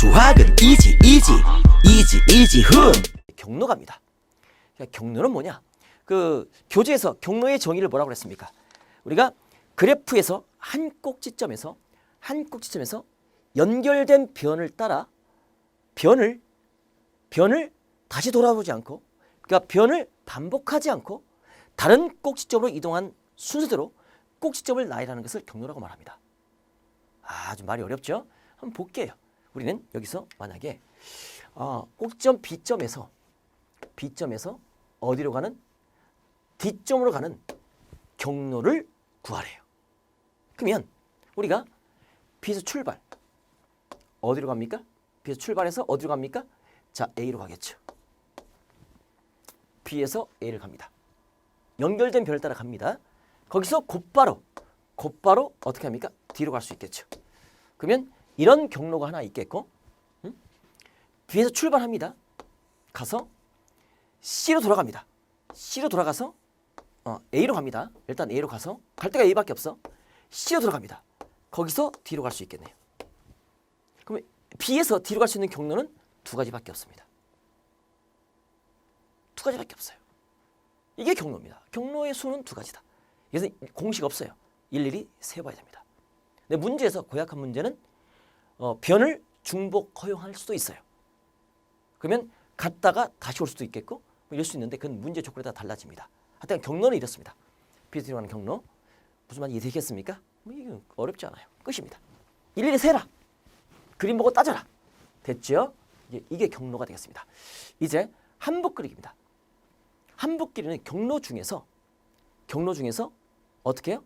수학은 이지 이지 이지 이지 흥 경로갑니다. 경로는 뭐냐? 그 교재에서 경로의 정의를 뭐라고 그랬습니까? 우리가 그래프에서 한 꼭지점에서 한 꼭지점에서 연결된 변을 따라 변을 변을 다시 돌아보지 않고 그러니까 변을 반복하지 않고 다른 꼭지점으로 이동한 순서대로 꼭지점을 나열하는 것을 경로라고 말합니다. 아, 좀 말이 어렵죠? 한번 볼게요. 우리는 여기서 만약에 어, 꼭지점 B점에서 B점에서 어디로 가는 D점으로 가는 경로를 구하래요. 그러면 우리가 B에서 출발 어디로 갑니까? B에서 출발해서 어디로 갑니까? 자 A로 가겠죠. B에서 A를 갑니다. 연결된 별을 따라 갑니다. 거기서 곧바로 곧바로 어떻게 합니까? D로 갈 수 있겠죠. 그러면 이런 경로가 하나 있겠고 음? B에서 출발합니다. 가서 C로 돌아갑니다. C로 돌아가서 어, A로 갑니다. 일단 A로 가서 갈 데가 A밖에 없어. C로 돌아갑니다. 거기서 D로 갈 수 있겠네요. 그러면 B에서 D로 갈 수 있는 경로는 두 가지밖에 없습니다. 두 가지밖에 없어요. 이게 경로입니다. 경로의 수는 두 가지다. 그래서 공식 없어요. 일일이 세봐야 됩니다. 근데 문제에서 고약한 문제는 어, 변을 중복 허용할 수도 있어요. 그러면 갔다가 다시 올 수도 있겠고 뭐 이럴 수 있는데 그건 문제 조건에 따라 달라집니다. 하여튼 경로는 이렇습니다. 비스트로 가는 경로 무슨 말인지 이해되겠습니까? 뭐 이거 어렵지 않아요. 끝입니다. 일일이 세라. 그림 보고 따져라. 됐죠? 이게, 이게 경로가 되겠습니다. 이제 한복 그리기입니다. 한복 그리는 경로 중에서 경로 중에서 어떻게 해요?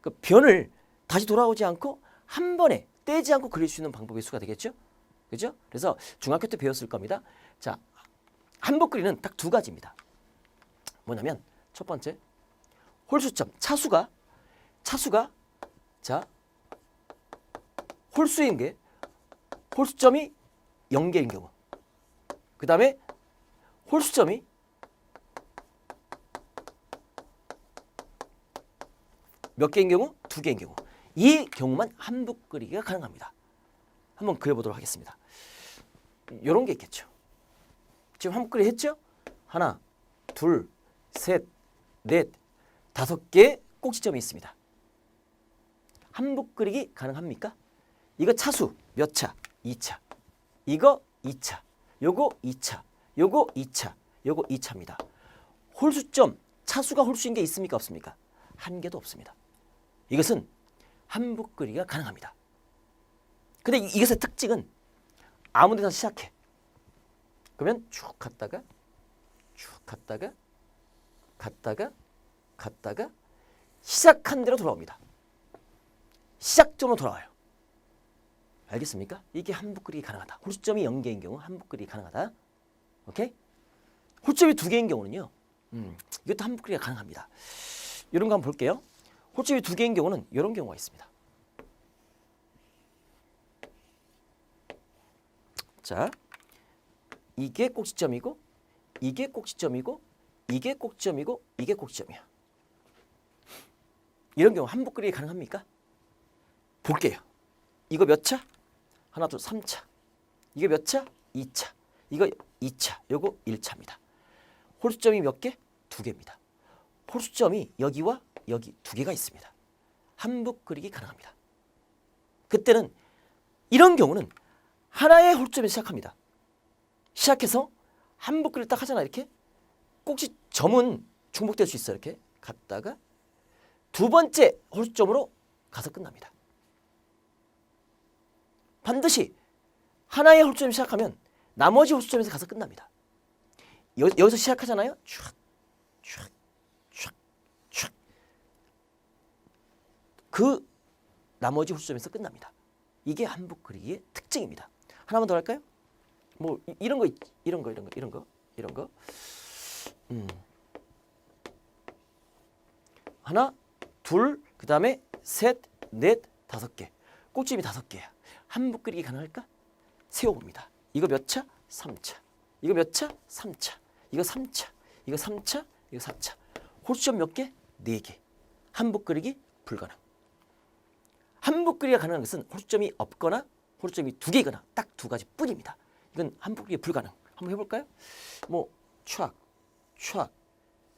그 변을 다시 돌아오지 않고 한 번에 떼지 않고 그릴 수 있는 방법의 수가 되겠죠? 그죠? 그래서 중학교 때 배웠을 겁니다. 자, 한복 그리는 딱 두 가지입니다. 뭐냐면 첫 번째 홀수점 차수가 차수가 자 홀수인 게 홀수점이 0개인 경우 그 다음에 홀수점이 몇 개인 경우? 두 개인 경우. 이 경우만 한북 그리기가 가능합니다. 한번 그려보도록 하겠습니다. 이런 게 있겠죠. 지금 한북 그리 했죠? 하나, 둘, 셋, 넷, 다섯 개의 꼭지점이 있습니다. 한북 그리기 가능합니까? 이거 차수 몇 차? 2차. 이거 2차. 요거 2차. 요거 2차. 요거 2차입니다. 홀수점 차수가 홀수인 게 있습니까? 없습니까? 한 개도 없습니다. 이것은 그리기가 가능합니다. 근데 이- 이것의 특징은 아무 데나 시작해. 그러면 쭉 갔다가 쭉 갔다가 갔다가 갔다가 시작한 대로 돌아옵니다. 시작점으로 돌아와요. 알겠습니까? 이게 그리기 가능하다. 홀수점이 0개인 경우 그리기 가능하다. 오케이? 홀점이 두 개인 경우는요. 음, 이것도 그리기가 가능합니다. 이런 거 한번 볼게요. 홀집이 두 개인 경우는 이런 경우가 있습니다. 자, 이게 꼭지점이고, 이게 꼭지점이고, 이게 꼭지점이고, 이게 꼭지점이야. 이런 경우 한복 그리기 가능합니까? 볼게요. 이거 몇 차? 하나, 둘, 3차. 이게 몇 차? 2차. 이거 2차. 요거 1차입니다. 홀수점이 몇 개? 두 개입니다. 홀수점이 여기와 여기 두 개가 있습니다. 한북 그리기 가능합니다. 그때는 이런 경우는 하나의 홀점에서 시작합니다. 시작해서 한북 그리를 딱 하잖아 이렇게 꼭지 점은 중복될 수 있어요 이렇게 갔다가 두 번째 홀점으로 가서 끝납니다. 반드시 하나의 홀점 시작하면 나머지 홀점에서 가서 끝납니다. 여, 여기서 시작하잖아요. 촥, 촥, 촥, 촥. 그 나머지 홀수점에서 끝납니다. 이게 한북 그리기의 특징입니다. 하나만 더 할까요? 뭐 이- 이런 거 있- 이런 거 이런 거 이런 거 이런 거. 음. 하나, 둘, 그다음에 셋, 넷, 다섯 개. 꼭지점이 다섯 개야. 한북 그리기 가능할까? 세워봅니다. 이거 몇 차? 3차. 이거 몇 차? 3차. 이거 3차. 이거 3차. 이거 4차. 홀수점 몇 개? 4개. 한북 그리기 불가능. 한북 그리기가 가능한 것은 홀수점이 없거나 홀점이 두 개거나 딱 두 가지 뿐입니다. 이건 한복 그리기 불가능. 한번 해볼까요? 뭐 촥, 촥,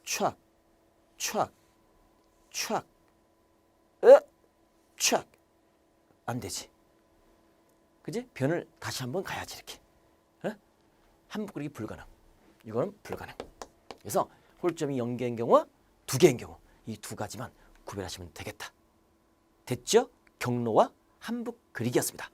촥, 촥, 촥, 에, 촥. 안 되지. 그지? 변을 다시 한번 가야지 이렇게. 에? 한복 그리기 불가능. 이거는 불가능. 그래서 홀점이 0개인 경우와 두 개인 경우 이 두 가지만 구별하시면 되겠다. 됐죠? 경로와 한북 그리기였습니다.